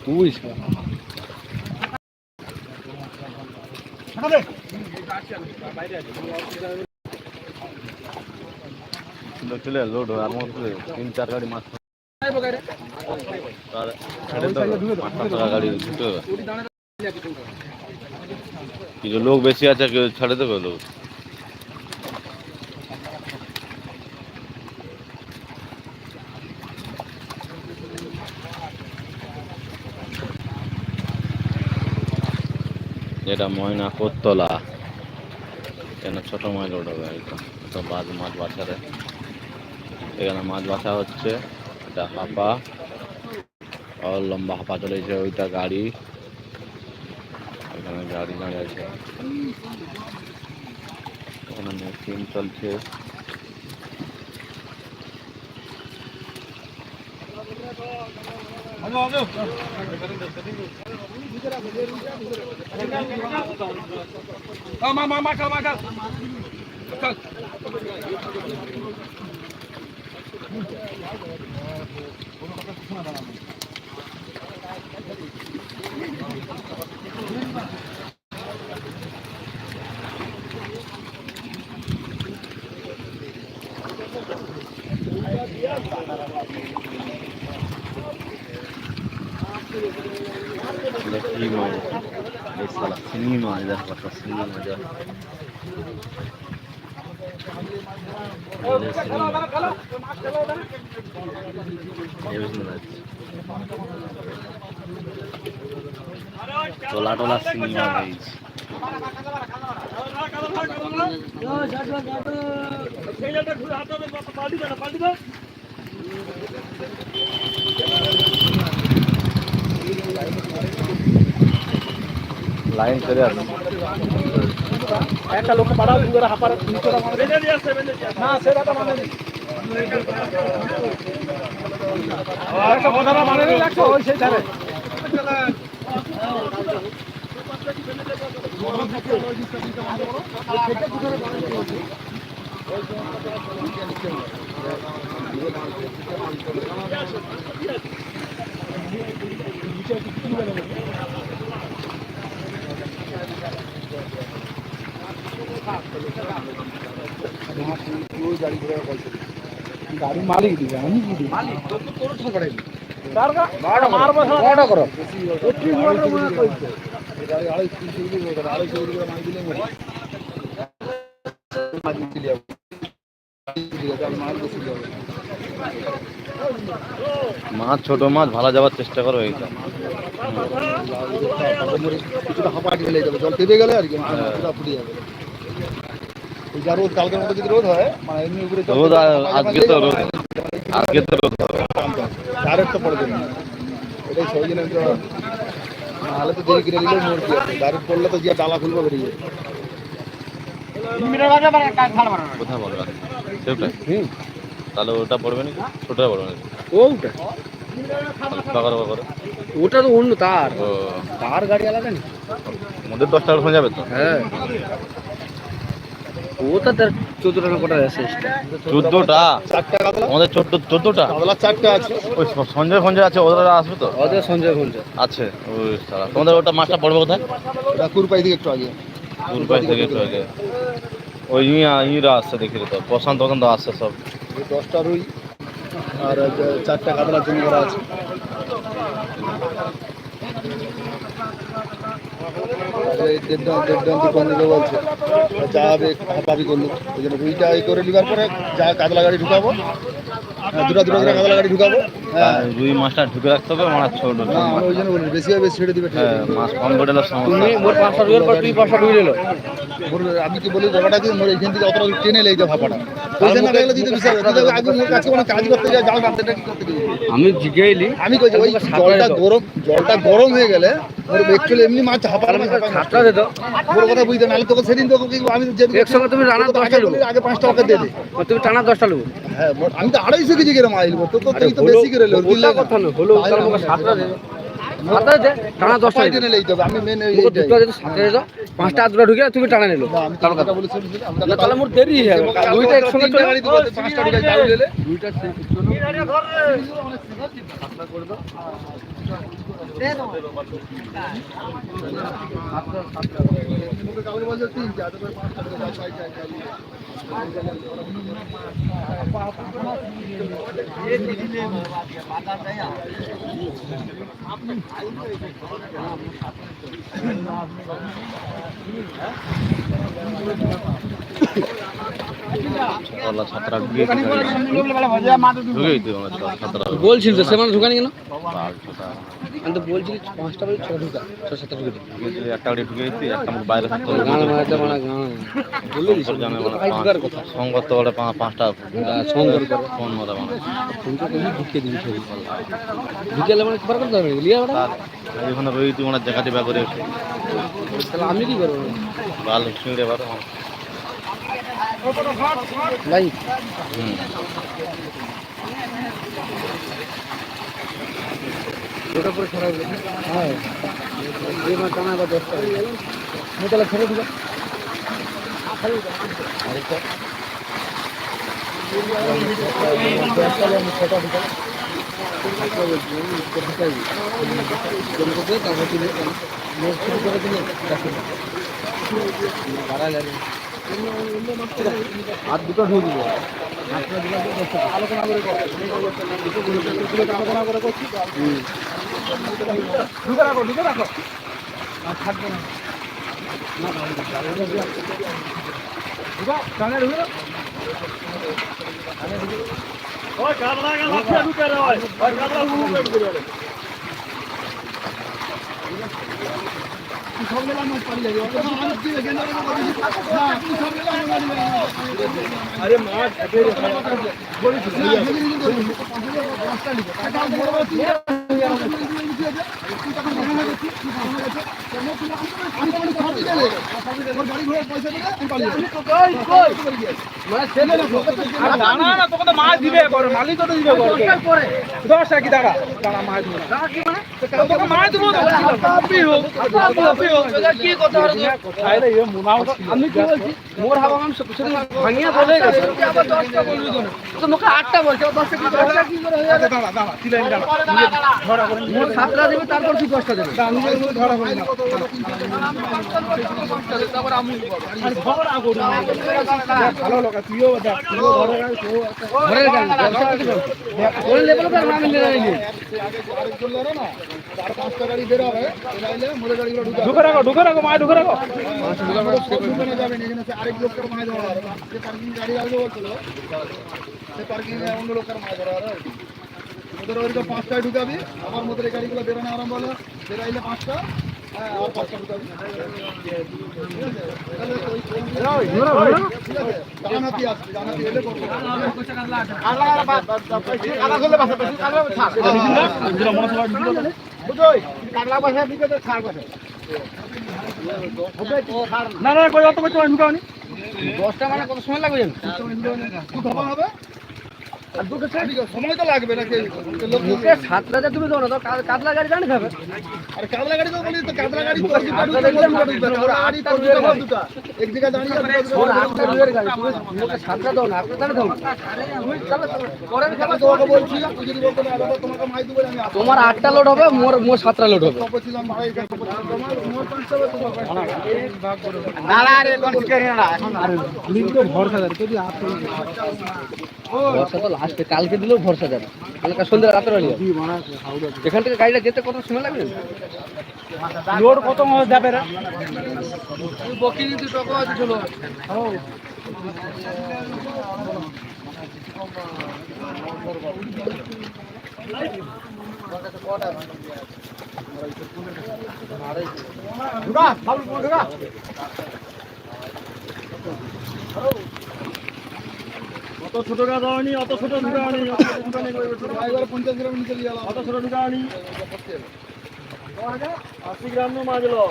তুই চলে লোড আর মধ্যে তিন চার গাড়ি মাছ গাড়ি কিছু লোক বেশি আছে কেউ ছেড়ে দেবে লোক এটা ময়না কোতলা এখানে ছোট মাছ হবে একদম। তো মাছ মাছ বাছারে। এখানে মাছ বাছা হচ্ছে। এটা হাপা। আর লম্বা হাপা চলেছে ওইটা গাড়ি। এখানে গাড়ি দাঁড়িয়ে আছে। এখানে মেশিন চলছে। কি মাছ এই শালা এটা শিঙি মাছ। এই বুঝতে পারছি। টলা টলা শিঙি মাছ হয়েছে লাইন চলে আসছে একটা লোককে পাঠাও দুপুরে হাঁপার নিচে না সেটা মানে একটা কথাটা মানে রাখছো? ওই সেই ধারে গাড়ি মালিক দিবে আমি কি দিই মালিক তোর তো তোর ঠকাড়ে কার গা মারবো কটা করো 31 মারবো মনে কইছে গাড়ি আড়াই তিনশো দিলে আড়াই দিলে মাই দিলে মরি মাছ ছোট মাছ ভালো যাওয়ার চেষ্টা করো এইটা। কিছুটা হাঁপা গেলে যাবে জল পেতে গেলে আর কি ফুটে যাবে। যা রোদ কালকের মতো যদি রোদ হয় মানে এমনি উপরে রোদ আজকে তো গেলেই রোদ। আজকে তো রোদ ডাইরেক্ট তো পড়বে না। এটাই সেই জন্য নাহলে তো দেরি করে দিলেও মোড় কি আছে ডাইরেক্ট পড়লে তো গিয়ে ডালা খুলবে বেরিয়ে। কোথায় বলবা সেটাই তাহলে ওটা পড়বে নাকি? ছোটটা পড়বে নাকি? ওটা? ওটা তো অন্য তার। তার গাড়ি আলাদা না আমাদের দশ টাকা যাবে তো? হ্যাঁ। ওটা তার চোদ্দ টাকা কটা আছে চোদ্দটা? আমাদের চোদ্দ চোদ্দটা? চারটা আছে। ওই সঞ্জয় ফঞ্জয় আছে ওরা আসবে তো? ওদের সঞ্জয় ঘণ্টা আছে। ওই সারা তোমাদের ওটা মাছটা পড়বে কোথায়? কুরপাই থেকে একটু আগে। দুর্গাই থেকে একটু আগে। ওই ইরা আসছে দেখি তো। প্রশান্ত প্রশান্ত আসছে সব। এই দশটা রুই আর ওই চারটা কাতলা জমি করা আছে। বলছে। যা করল। ওই জন্য এই করে পরে যা কাতলা গাড়ি ঢুকাবো হ্যাঁ, দুটা দুটা করে কাতলা গাড়ি ঢুকাবো। রুই মাছটা ঢুকে রাখতে হবে মাছ ছোট বেশি হবে ছেড়ে দিবে হ্যাঁ। মাছ কম করে সমস্যা মোর পাঁচটা রুইয়ের পর তুই পাঁচটা রুই নিলো আমি কি বলি কি মোর এইখান থেকে অতটা টেনে লেগে ভাপাটা? আমি জিজ্ঞেইলি আমি কইছি ওই জলটা গরম জলটা গরম হয়ে গেলে মোর এমনি মাছ। সাতটা দে তো মোর কথা বুঝতে নাহলে তোকে সেদিন তোকে আমি যেদিন একসঙ্গে তুমি তোকে দশটা আগে নেব। আগে পাঁচটা টাকা দিয়ে দে তুমি টানা দশটা নেব হ্যাঁ আমি তো আড়াইশো কেজি করে মাছ নিবো তো তো বেশি মেন পাঁচটা আর ঢুকে তুমি টানা নিলো। তাহলে দেরি দুইটা একসঙ্গে দুইটা বলছিল তো সেমানে ঢুকানি কেন? আমি তো বলছি পাঁচটা বাজে ছটা ঢুকা ছ সাতটা ঢুকে একটা গাড়ি ঢুকেছি একটা মুখ বাইরে। গান মারাতে মানে গান বলে দিস জানে মানে কথা সংগত বলে পাঁচ- পাঁচটা সঙ্গর করে ফোন মতো মানে ফোন তো তুমি ঢুকিয়ে দিবি ছবি। ঢুকিয়ে মানে খবর করতে হবে লিয়া ওটা এখানে রই তুই ওনার জায়গাটি ব্যাগ করে তাহলে আমি কি করব? বাল ছিঁড়ে বার ভাই হুম। ওটা পরে খারাপ হ্যাঁ। এই মাস টানা বা দশটা। আমি তাহলে ছেড়ে দিবা হাত দুটো ঢুকে দিবে আলোচনা করে আলোচনা করে করছি ঢুকে রাখো ঢুকে রাখো আর থাকবে ঢুকা ঢুকে দাও। সব মেলা মাছ পাড়ি যাবে আরে তো মাছ দিবে মালিক দিবে দশ টাকা দাঁড়া দাঁড়া মাছ দিবে। আরে এ আমি কি বলছি? মোর হাওয়া ভাঙিয়া বলে গেছে। আবার 10টা বলবি তো তো মুখে 8টা বলছে 10টা কি করে কি করে যাবে দাঁড়া দাঁড়া তিলাই দাঁড়া। ধরা করে মোর 7টা দেবে তারপর তুই 10টা দেবে। দাঁড়া নিজে ধরা করে না। তারপর আমি আর ঝগড়া করি ভালো লোক তুইও চার পাঁচটা গাড়ি বের হবে মোড়ে গাড়িগুলো ঢুকে ঢুকে রাখো ঢুকে রাখো মা ঢুকে রাখো। ঢুকে যাবেন এখানে আরেক লোককে মাছ ধরা হবে। যে পার্কিং গাড়ি আসবে বলছিল সে পার্কিং অন্য লোকের মাছ ধরা হবে। ওদের ওইরকম পাঁচটায় ঢুকাবি আমার মধ্যে এই গাড়িগুলো বেরোনো আরম্ভ হলো। বেরাইলে পাঁচটা না না অত তুমি ঢুকাওনি 10টা মানে কত সময় লাগবে হবে সময় তো লাগবে লোক সাতটাতে তুমি দাও না তো কাতলা গাড়ি জানি খাবে? আর কাতলা গাড়ি তো বলি তো কাতলা গাড়ি তোর তোর তোর দুটো দুটো। এক দাঁড়িয়ে আটটা তুমি সাতটা দাও না আটটা দাঁড়িয়ে দাও না। চলো, চলো, পরের আমি তোমাকে বলছি তুই যদি বলতো না দাদা তোমাকে মাই দেবো আমি তোমার আটটা লোড হবে মোর মোর সাতটা লোড হবে। বলছিলাম ভাই কাছে তোমার মোর পাঁচটা হবে। তোমার পাঁচটা ভরসা তো লাস্টে কালকে দিলেও ভরসা যাবে। কালকে সন্ধ্যা রাতের বেলা এখান থেকে গাড়িটা যেতে কত সময় লাগবে? লোড কত যাবে রে? বকি যদি টাকা আছে চলো। গা অত ছোট ঢুকানি অত ছোট ঢুকানি পঞ্চাশ গ্রাম নিচে অত ছোট ঢুকানি আশি গ্রাম নো মাগলো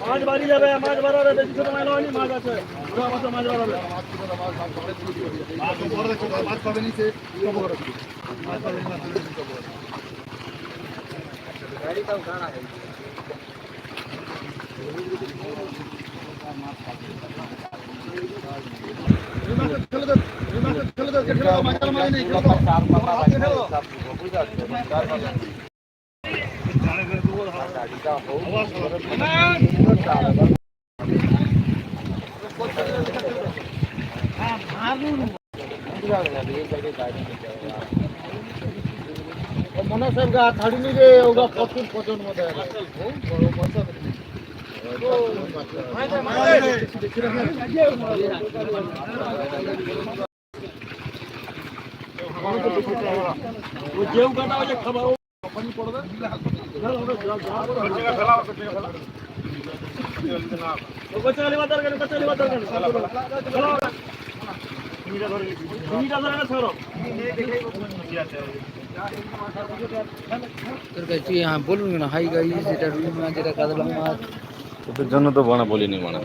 মাছ বাড়ি যাবে মাছ বাড়াবে বেশি ছোট মাছ হয়নি মাছ আছে। মাছ বাড়াবে। মাছ পাবে নিচে মাছ পাবে চার পাতা চার পাতা খাবার কচালি বাজার কেন কচালি বাজার কেন মিটা ধরে মিটা ধরে না ছাড়ো তোর কাছে হ্যাঁ বলুন না হাই গাইস এটা রুই মাছ এটা কাতলা মাছ তোদের জন্য তো বানা বলিনি মানে